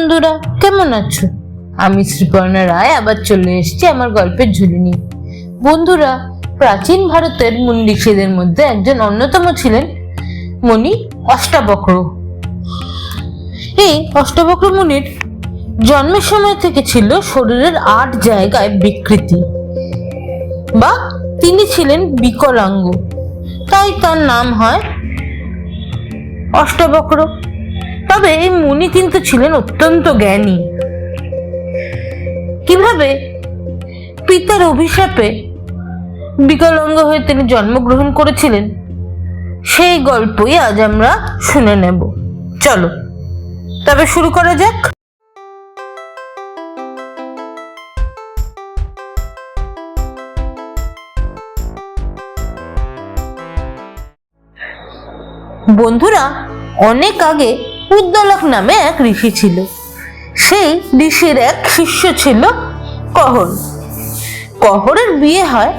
বন্ধুরা, কেমন আছো? আমি শ্রীপর্ণা রায়, আবার চলে এসেছি আমার গল্পের ঝুলি নিয়ে। বন্ধুরা, প্রাচীন ভারতের মুনি ঋষিদের মধ্যে একজন অন্যতম ছিলেন মুনি অষ্টাবক্র। এই অষ্টাবক্র মুনির জন্মের সময় থেকে ছিল শরীরের আট জায়গায় বিকৃতি বা তিনি ছিলেন বিকলাঙ্গ। তাই তার নাম হয় অষ্টবক্র। তবে এই মুনি কিন্তু ছিলেন অত্যন্ত জ্ঞানী। কীভাবে পিতার অভিশাপে বিকলাঙ্গ হয়ে তিনি জন্মগ্রহণ করেছিলেন, সেই গল্পই আজ আমরা শুনে নেব। চলো, তবে শুরু করা যাক। বন্ধুরা, অনেক আগে উদ্দালক নামে এক ঋষি ছিল। সেই ঋষির এক শিষ্য ছিল কহর কহরের বিয়ে হয়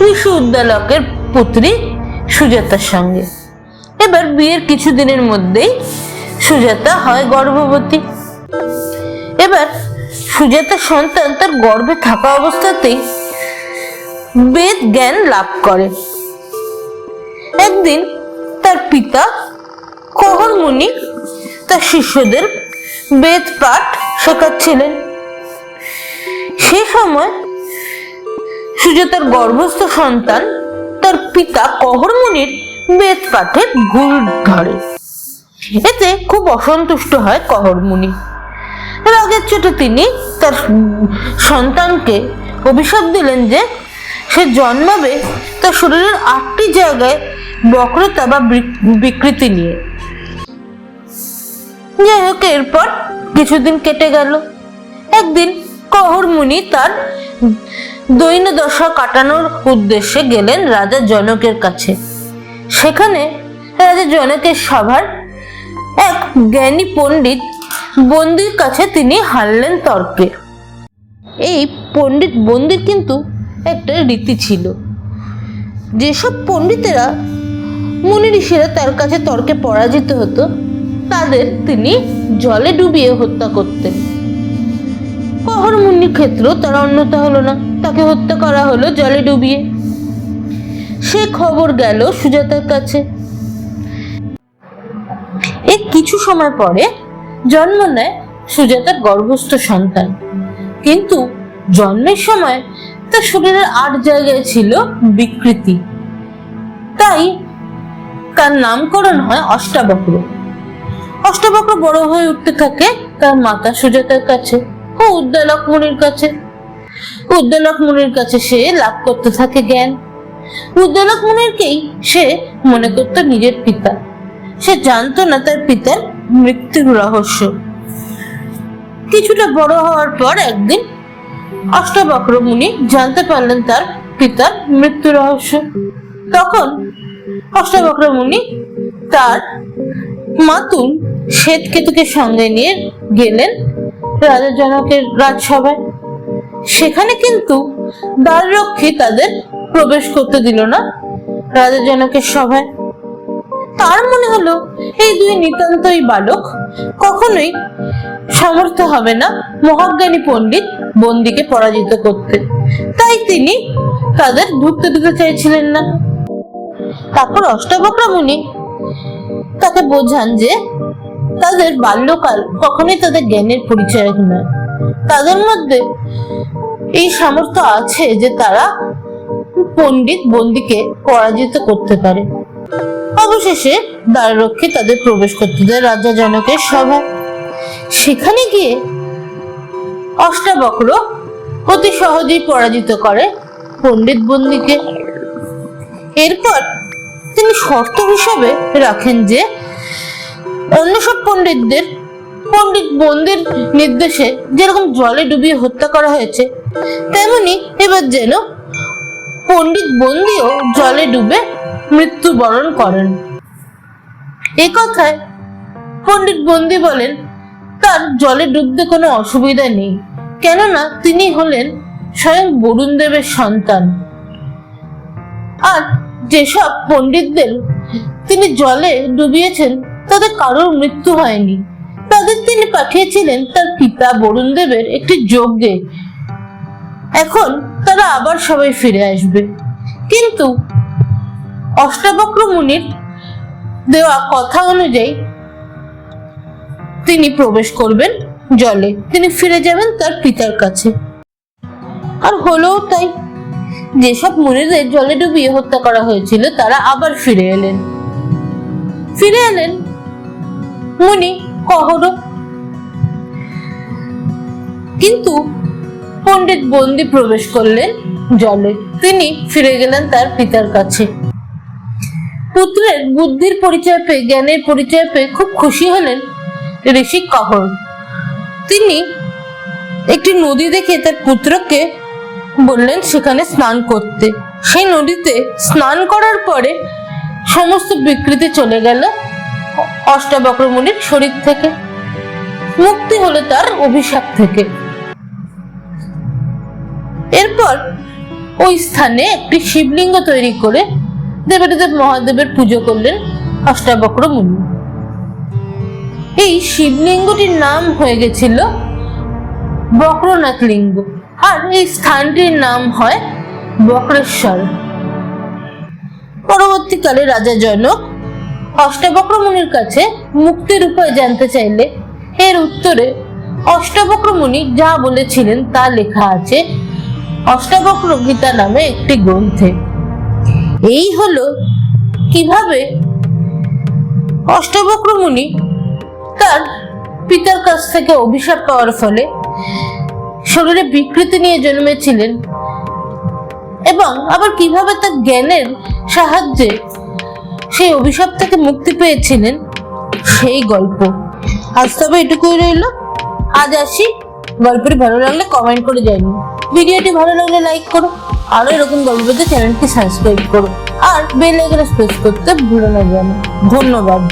ঋষি উদ্দালকের পুত্রী সুজাতার সঙ্গে। এবার বিয়ের কিছুদিনের মধ্যেই সুজাতা হয় গর্ভবতী। এবার সুজাতা সন্তান তার গর্ভে থাকা অবস্থাতেই বেদ জ্ঞান লাভ করে। একদিন তার পিতা কহর মুনি তার শিষ্যদের বেদ পাঠ শেখাচ্ছিলেন। সে সময় সুজাতার গর্ভস্থ সন্তান, তার পিতা কহর মুনির বেদ পাঠে ভুল ধরে। এতে খুব অসন্তুষ্ট হয় কহর মুনি। রাগের চোটে তিনি তার সন্তানকে অভিশাপ দিলেন যে সে জন্মাবে তার শরীরের আটটি জায়গায় বক্রতা বা বিকৃতি নিয়ে। যাই হোক এরপর কিছুদিন কেটে গেল। একদিন কহর মুনি তার দৈন্য দশা কাটানোর উদ্দেশ্যে গেলেন রাজা জনকের কাছে। সেখানে রাজা জনকের সভার এক জ্ঞানী পণ্ডিত বন্দির কাছে তিনি হারলেন তর্কে। এই পণ্ডিত বন্দির কিন্তু একটা রীতি ছিল। যেসব পণ্ডিতেরা মুনি ঋষিরা তার কাছে তর্কে পরাজিত হতো তাদের তিনি জলে ডুবিয়ে হত্যা করতেন। কহর মুনির ক্ষেত্রেও তার অন্যতা হলো না, তাকে হত্যা করা হলো জলে ডুবিয়ে। সে খবর গেল সুজাতার কাছে। এর কিছু সময় পরে জন্ম নেয় সুজাতার গর্ভস্থ সন্তান। কিন্তু জন্মের সময় তার শরীরের আট জায়গায় ছিল বিকৃতি। তাই তার নামকরণ হয় অষ্টাবক্র। অষ্টবক্র বড় হয়ে উঠতে থাকে তার মাতা সুজাতার কাছে ও উদ্দালক মুনির কাছে। উদ্দালক মুনির কাছে সে লাভ করতে থাকে জ্ঞান। উদ্দালক মুনিরকেই সে মনে করত নিজের পিতা। সে জানতো না তার পিতার মৃত্যুর রহস্য। কিছুটা বড় হওয়ার পর একদিন অষ্টবক্র মুনি জানতে পারলেন তার পিতার মৃত্যু রহস্য। তখন অষ্টবক্র মুনি তার মাতুল শ্বেতকেতুকে সঙ্গে নিয়ে গেলেন রাজা জনকের রাজসভায়। সেখানে কিন্তু দ্বাররক্ষী তাদের প্রবেশ করতে দিল না রাজা জনকের সভায়। তার মনে হলো, এই দুই নিতান্তই বালক কখনোই সমর্থ হবে না মহাজ্ঞানী পণ্ডিত বন্দিকে পরাজিত করতে। তাই তিনি তাদের ঢুকতে দিতে চাইছিলেন না। তারপর অষ্টবক্র মুনি তাকে বোঝান যে তাদের বাল্যকাল কখনোই তাদের জ্ঞানের পরিচয় নয় তাদের মধ্যে এই সামর্থ্য আছে যে তারা পণ্ডিত বন্দিকে পরাজিত করতে পারে। অবশেষে দ্বাররক্ষী তাদের প্রবেশ করতে দেয় রাজা জনকের সভায়। সেখানে গিয়ে অষ্টাবক্র অতি সহজেই পরাজিত করে পণ্ডিত বন্দিকে। এরপর তিনি শর্ত হিসাবে রাখেন যে অন্য সব পণ্ডিতদের, পণ্ডিত বন্দির নির্দেশে যেরকম জলে ডুবিয়ে হত্যা করা হয়েছে, তেমনি এবার যেন পণ্ডিত বন্দিও জলে ডুবে মৃত্যুবরণ করেন। এ কথায় পণ্ডিত বন্দি বলেন, তার জলে ডুবতে কোনো অসুবিধা নেই, কেননা তিনি হলেন স্বয়ং বরুণ দেবের সন্তান। আর যেসব পণ্ডিতদের তিনি জলে ডুবিয়েছেন তাদের কারোর মৃত্যু হয়নি। তাদের তিনি পাঠিয়েছিলেন তার পিতা বরুণ দেবের একটি যজ্ঞে। এখন তারা আবার সবাই ফিরে আসবে। কিন্তু অষ্টাবক্র মুনির দেওয়া কথা অনুযায়ী তিনি প্রবেশ করবেন জলে। তিনি ফিরে যাবেন তার পিতার কাছে। আর হলোও তাই যেসব মুনিদের জলে ডুবিয়ে হত্যা করা হয়েছিল, তারা আবার ফিরে এলেন। ফিরে এলেন মুনি কহর কিন্তু পণ্ডিত বন্দি প্রবেশ করলেন জলে। তিনি ফিরে গেলেন তার পিতার কাছে। পুত্রের বুদ্ধির পরিচয় পেয়ে, জ্ঞানের পরিচয় পেয়ে খুব খুশি হলেন ঋষি কহর তিনি একটি নদী দেখে তার পুত্রকে বললেন, সেখানে স্নান করতে। সেই নদীতে স্নান করার পরে সমস্ত বিকৃতি চলে গেল। অষ্টাবক্র মুনির শরীর থেকে। মুক্তি হলো তার অভিশাপ থেকে। এরপর ওই স্থানে একটি শিবলিঙ্গ তৈরি করে দেবাদিদেব মহাদেবের পুজো করলেন অষ্টাবক্র মুনি এই শিবলিঙ্গটির নাম হয়ে গেছিল বক্রনাথ লিঙ্গ আর এই স্থানটির নাম হয় বক্রেশ্বর। পরবর্তীকালে রাজা জনক অষ্টাবক্র মুনির কাছে মুক্তির উপায় জানতে চাইলে এর উত্তরে অষ্টাবক্র মুনি যা বলেছিলেন তা লেখা আছে অষ্টাবক্র গীতা নামে একটি গ্রন্থে। এই হলো কীভাবে অষ্টাবক্র মুনি তার পিতার কাছ থেকে অভিশাপ পাওয়ার ফলে শরীরে বিকৃতি নিয়ে জন্মেছিলেন এবং আবার কীভাবে তার জ্ঞানের সাহায্যে সেই অভিশাপ থেকে মুক্তি পেয়েছিলেন সেই গল্প। আজ তবে এটুকুই রইল। আজ আসি। গল্পটি ভালো লাগলে কমেন্ট করে জানি ভিডিওটি ভালো লাগলে লাইক করো। আরও এরকম গল্প চ্যানেলটি সাবস্ক্রাইব করো। আর বেল আইকনে প্রেস করতে ভুলো না যেন ধন্যবাদ।